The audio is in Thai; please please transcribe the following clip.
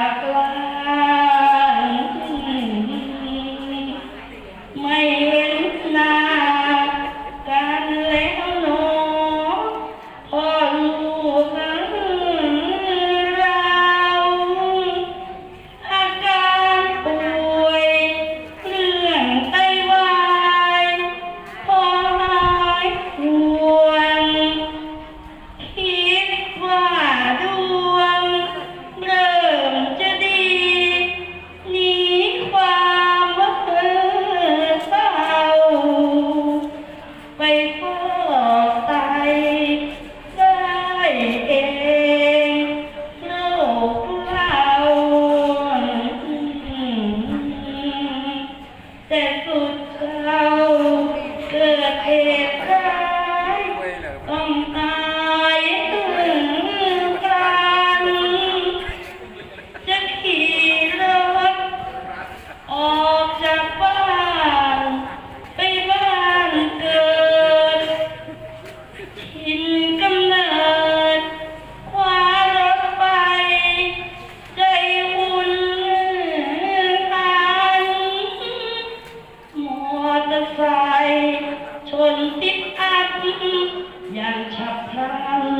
back สุดเราเกิดเหตุร้ายต้องตายถึงกันจะขี่รถออกจากบ้านไปบ้านเกิด أن